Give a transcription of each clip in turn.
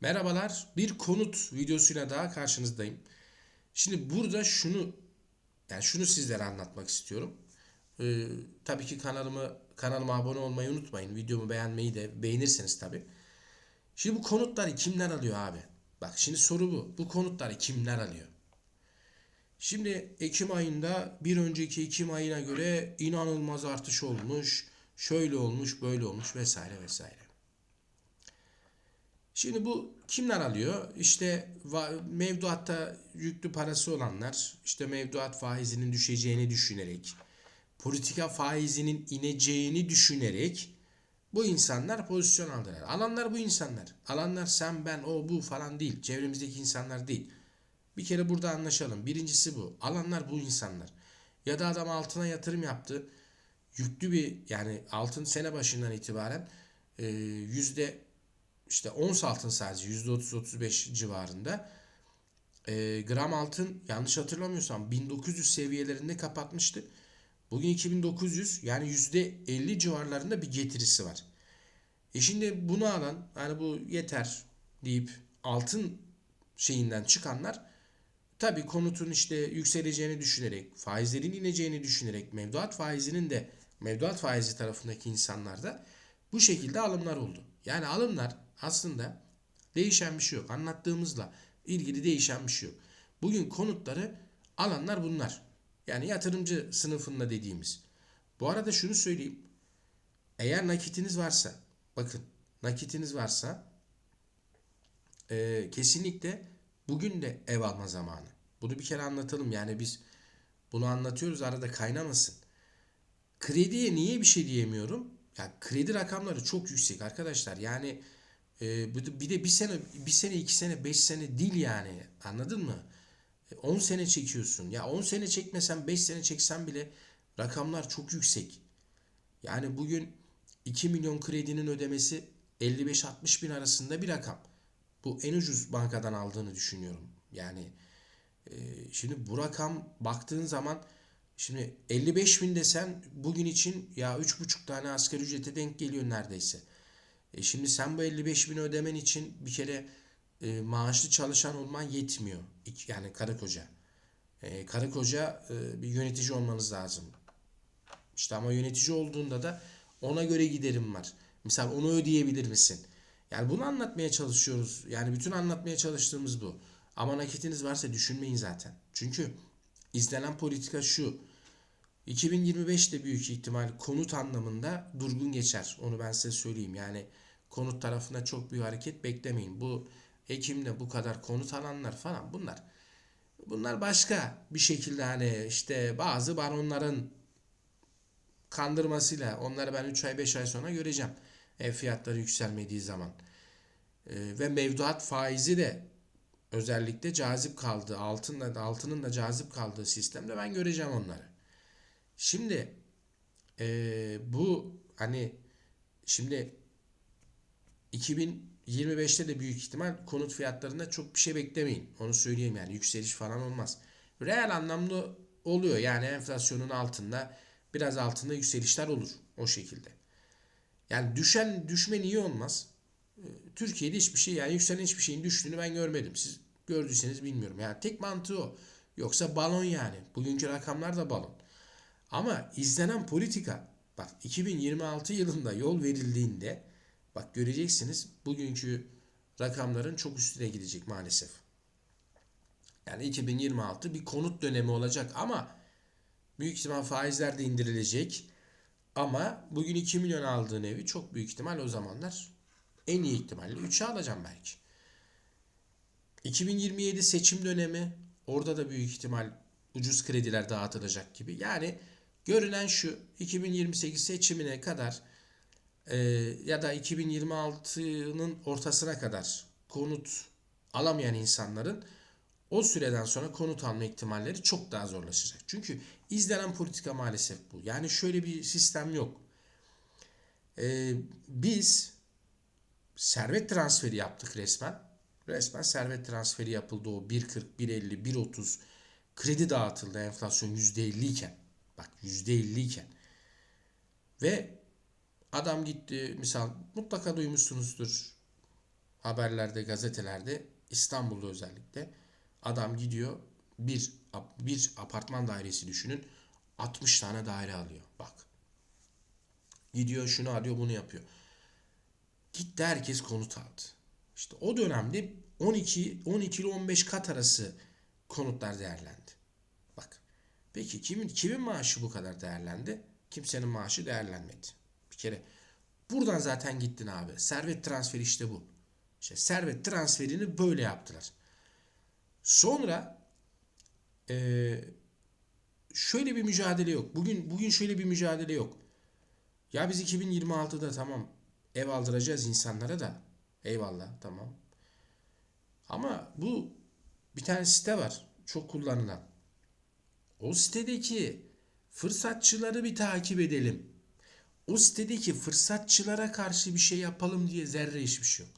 Merhabalar, bir konut videosuyla daha karşınızdayım. Şimdi burada şunu, yani şunu sizlere anlatmak istiyorum. Ee, tabii ki kanalımı kanalıma abone olmayı unutmayın. Videomu beğenmeyi de beğenirseniz tabii. Şimdi bu konutları kimler alıyor abi? Bak şimdi soru bu. Bu konutları kimler alıyor? Şimdi Ekim ayında bir önceki Ekim ayına göre inanılmaz artış olmuş. Şöyle olmuş, böyle olmuş vesaire vesaire. Şimdi bu kimler alıyor? İşte mevduatta yüklü parası olanlar, işte mevduat faizinin düşeceğini düşünerek, politika faizinin ineceğini düşünerek bu insanlar pozisyon aldılar. Alanlar bu insanlar. Alanlar sen, ben, o, bu falan değil. Çevremizdeki insanlar değil. Bir kere burada anlaşalım. Birincisi bu. Alanlar bu insanlar. Ya da adam altına yatırım yaptı. Yüklü bir yani altın sene başından itibaren e, yüzde işte ons altın sadece yüzde 30-35 civarında. E, gram altın yanlış hatırlamıyorsam 1900 seviyelerinde kapatmıştı. Bugün 2900 yani yüzde 50 civarlarında bir getirisi var. E şimdi bunu alan hani bu yeter deyip altın şeyinden çıkanlar tabii konutun işte yükseleceğini düşünerek, faizlerin ineceğini düşünerek, mevduat faizinin de mevduat faizi tarafındaki insanlar da bu şekilde alımlar oldu. Yani alımlar aslında değişen bir şey yok. Anlattığımızla ilgili değişen bir şey yok. Bugün konutları alanlar bunlar. Yani yatırımcı sınıfında dediğimiz. Bu arada şunu söyleyeyim. Eğer nakitiniz varsa, bakın nakitiniz varsa e, kesinlikle bugün de ev alma zamanı. Bunu bir kere anlatalım. Yani biz bunu anlatıyoruz arada kaynamasın. Krediye niye bir şey diyemiyorum? Ya kredi rakamları çok yüksek arkadaşlar. Yani e, bir de bir sene, bir sene, iki sene, beş sene değil yani. Anladın mı? E, 10 sene çekiyorsun. Ya 10 sene çekmesen, 5 sene çeksen bile rakamlar çok yüksek. Yani bugün 2 milyon kredinin ödemesi 55-60 bin arasında bir rakam. Bu en ucuz bankadan aldığını düşünüyorum. Yani e, şimdi bu rakam baktığın zaman şimdi 55 bin desen bugün için ya 3,5 tane asgari ücrete denk geliyor neredeyse. E şimdi sen bu 55 bin ödemen için bir kere e, maaşlı çalışan olman yetmiyor. Yani karı koca. E, karı koca e, bir yönetici olmanız lazım. İşte ama yönetici olduğunda da ona göre giderim var. Misal onu ödeyebilir misin? Yani bunu anlatmaya çalışıyoruz. Yani bütün anlatmaya çalıştığımız bu. Ama nakitiniz varsa düşünmeyin zaten. Çünkü izlenen politika şu. 2025'te büyük ihtimal konut anlamında durgun geçer. Onu ben size söyleyeyim. Yani konut tarafında çok büyük hareket beklemeyin. Bu Ekim'de bu kadar konut alanlar falan bunlar. Bunlar başka bir şekilde hani işte bazı baronların kandırmasıyla onları ben 3 ay 5 ay sonra göreceğim. Ev fiyatları yükselmediği zaman. Ee, ve mevduat faizi de özellikle cazip kaldı. Altınla da altının da cazip kaldığı sistemde ben göreceğim onları. Şimdi ee, bu hani şimdi 2025'te de büyük ihtimal konut fiyatlarında çok bir şey beklemeyin. Onu söyleyeyim yani yükseliş falan olmaz. Reel anlamda oluyor yani enflasyonun altında biraz altında yükselişler olur o şekilde. Yani düşen düşme niye olmaz? Ee, Türkiye'de hiçbir şey yani yükselen hiçbir şeyin düştüğünü ben görmedim. Siz gördüyseniz bilmiyorum. Yani tek mantığı o. Yoksa balon yani. Bugünkü rakamlar da balon. Ama izlenen politika bak 2026 yılında yol verildiğinde bak göreceksiniz bugünkü rakamların çok üstüne gidecek maalesef. Yani 2026 bir konut dönemi olacak ama büyük ihtimal faizler de indirilecek. Ama bugün 2 milyon aldığın evi çok büyük ihtimal o zamanlar en iyi ihtimalle 3'e alacağım belki. 2027 seçim dönemi orada da büyük ihtimal ucuz krediler dağıtılacak gibi. Yani görünen şu 2028 seçimine kadar e, ya da 2026'nın ortasına kadar konut alamayan insanların o süreden sonra konut alma ihtimalleri çok daha zorlaşacak. Çünkü izlenen politika maalesef bu. Yani şöyle bir sistem yok. E, biz servet transferi yaptık resmen. Resmen servet transferi yapıldı o 1.40, 1.50, 1.30 kredi dağıtıldı enflasyon %50 iken. Bak %50 iken. Ve adam gitti misal mutlaka duymuşsunuzdur. haberlerde, gazetelerde İstanbul'da özellikle adam gidiyor bir bir apartman dairesi düşünün 60 tane daire alıyor. Bak. Gidiyor şunu alıyor bunu yapıyor. Gitti herkes konut aldı. İşte o dönemde 12 12 ile 15 kat arası konutlar değerlendi. Bak. Peki kimin kimin maaşı bu kadar değerlendi? Kimsenin maaşı değerlenmedi. Bir kere buradan zaten gittin abi. Servet transferi işte bu. İşte servet transferini böyle yaptılar. Sonra eee şöyle bir mücadele yok. Bugün bugün şöyle bir mücadele yok. Ya biz 2026'da tamam ev aldıracağız insanlara da. Eyvallah tamam. Ama bu bir tane site var. Çok kullanılan. O sitedeki fırsatçıları bir takip edelim. O sitedeki fırsatçılara karşı bir şey yapalım diye zerre hiçbir şey yok.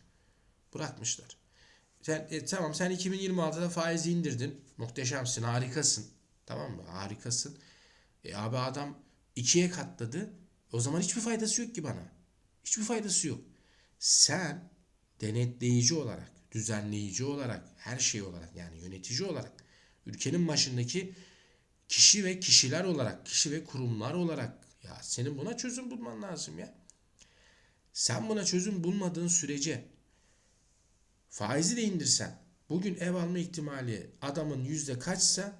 Bırakmışlar. Sen, e, tamam sen 2026'da faizi indirdin. Muhteşemsin, harikasın. Tamam mı? Harikasın. E abi adam ikiye katladı. O zaman hiçbir faydası yok ki bana. Hiçbir faydası yok. Sen denetleyici olarak, düzenleyici olarak, her şey olarak yani yönetici olarak ülkenin başındaki kişi ve kişiler olarak, kişi ve kurumlar olarak ya senin buna çözüm bulman lazım ya. Sen buna çözüm bulmadığın sürece faizi de indirsen bugün ev alma ihtimali adamın yüzde kaçsa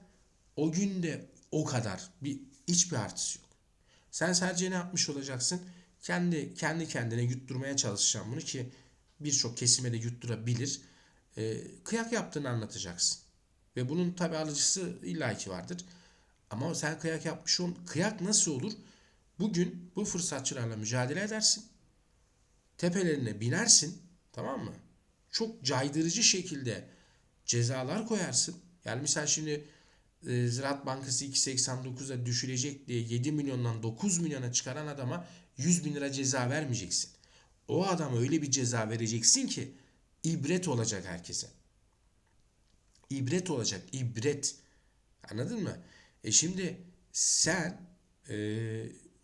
o günde o kadar bir hiçbir artısı yok. Sen sadece ne yapmış olacaksın? Kendi kendi kendine yutturmaya çalışacaksın bunu ki birçok kesime de yutturabilir. Ee, kıyak yaptığını anlatacaksın. Ve bunun tabi alıcısı illaki vardır. Ama sen kıyak yapmış ol. Kıyak nasıl olur? Bugün bu fırsatçılarla mücadele edersin. Tepelerine binersin. Tamam mı? Çok caydırıcı şekilde cezalar koyarsın. Yani misal şimdi e, Ziraat Bankası 2.89'a düşürecek diye 7 milyondan 9 milyona çıkaran adama 100 bin lira ceza vermeyeceksin. O adama öyle bir ceza vereceksin ki ibret olacak herkese. İbret olacak, ibret. Anladın mı? E şimdi sen e,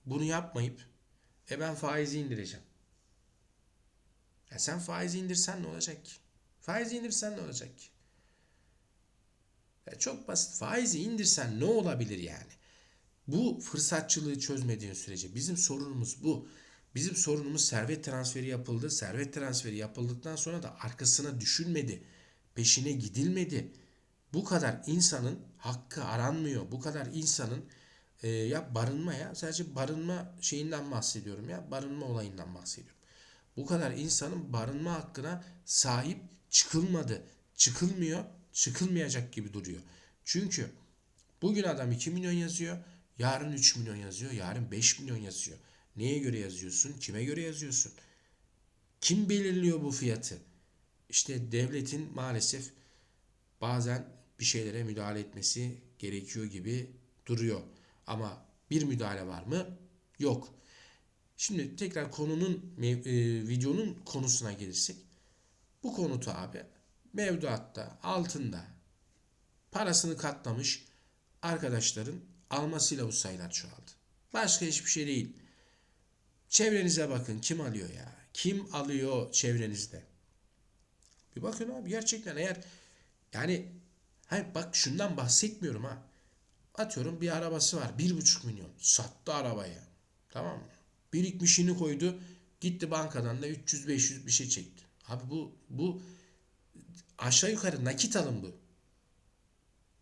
bunu yapmayıp e ben faizi indireceğim. Ya sen faizi indirsen ne olacak ki? Faizi indirsen ne olacak ki? Ya çok basit. Faizi indirsen ne olabilir yani? Bu fırsatçılığı çözmediğin sürece bizim sorunumuz bu. Bizim sorunumuz servet transferi yapıldı. Servet transferi yapıldıktan sonra da arkasına düşünmedi. Peşine gidilmedi. Bu kadar insanın hakkı aranmıyor. Bu kadar insanın e, ya barınma ya sadece barınma şeyinden bahsediyorum ya. Barınma olayından bahsediyorum. Bu kadar insanın barınma hakkına sahip çıkılmadı. Çıkılmıyor, çıkılmayacak gibi duruyor. Çünkü bugün adam 2 milyon yazıyor, yarın 3 milyon yazıyor, yarın 5 milyon yazıyor. Neye göre yazıyorsun? Kime göre yazıyorsun? Kim belirliyor bu fiyatı? İşte devletin maalesef bazen bir şeylere müdahale etmesi gerekiyor gibi duruyor. Ama bir müdahale var mı? Yok. Şimdi tekrar konunun e, videonun konusuna gelirsek bu konutu abi mevduatta altında parasını katlamış arkadaşların almasıyla bu sayılar çoğaldı. Başka hiçbir şey değil. Çevrenize bakın kim alıyor ya? Kim alıyor çevrenizde? Bir bakın abi gerçekten eğer yani hayır bak şundan bahsetmiyorum ha. Atıyorum bir arabası var. Bir buçuk milyon. Sattı arabayı. Tamam mı? Birikmişini koydu. Gitti bankadan da 300-500 bir şey çekti. Abi bu bu aşağı yukarı nakit alım bu.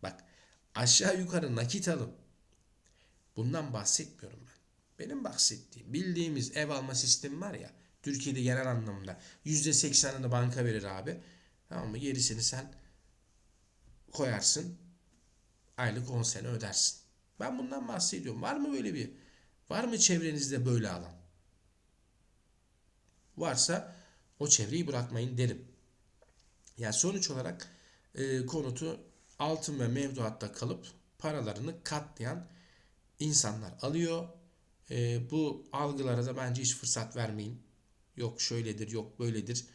Bak aşağı yukarı nakit alım. Bundan bahsetmiyorum ben. Benim bahsettiğim bildiğimiz ev alma sistemi var ya Türkiye'de genel anlamda %80'ini banka verir abi. Tamam mı? Gerisini sen koyarsın. Aylık 10 sene ödersin. Ben bundan bahsediyorum. Var mı böyle bir? Var mı çevrenizde böyle alan? Varsa o çevreyi bırakmayın derim. Yani sonuç olarak e, konutu altın ve mevduatta kalıp paralarını katlayan insanlar alıyor. E, bu algılara da bence hiç fırsat vermeyin. Yok şöyledir, yok böyledir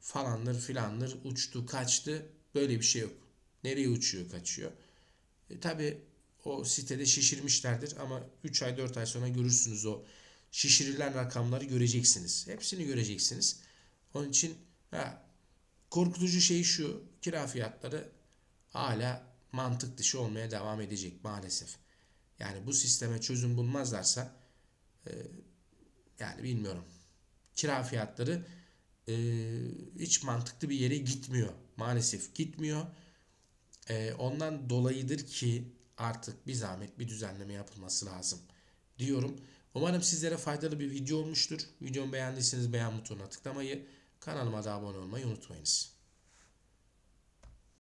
falandır filandır uçtu kaçtı böyle bir şey yok. Nereye uçuyor kaçıyor. E, Tabi o sitede şişirmişlerdir ama 3 ay 4 ay sonra görürsünüz o şişirilen rakamları göreceksiniz. Hepsini göreceksiniz. Onun için ha, korkutucu şey şu. Kira fiyatları hala mantık dışı olmaya devam edecek maalesef. Yani bu sisteme çözüm bulmazlarsa e, yani bilmiyorum. Kira fiyatları e, hiç mantıklı bir yere gitmiyor. Maalesef gitmiyor. E, ondan dolayıdır ki artık bir zahmet bir düzenleme yapılması lazım diyorum. Umarım sizlere faydalı bir video olmuştur. Videomu beğendiyseniz beğen butonuna tıklamayı, kanalıma da abone olmayı unutmayınız.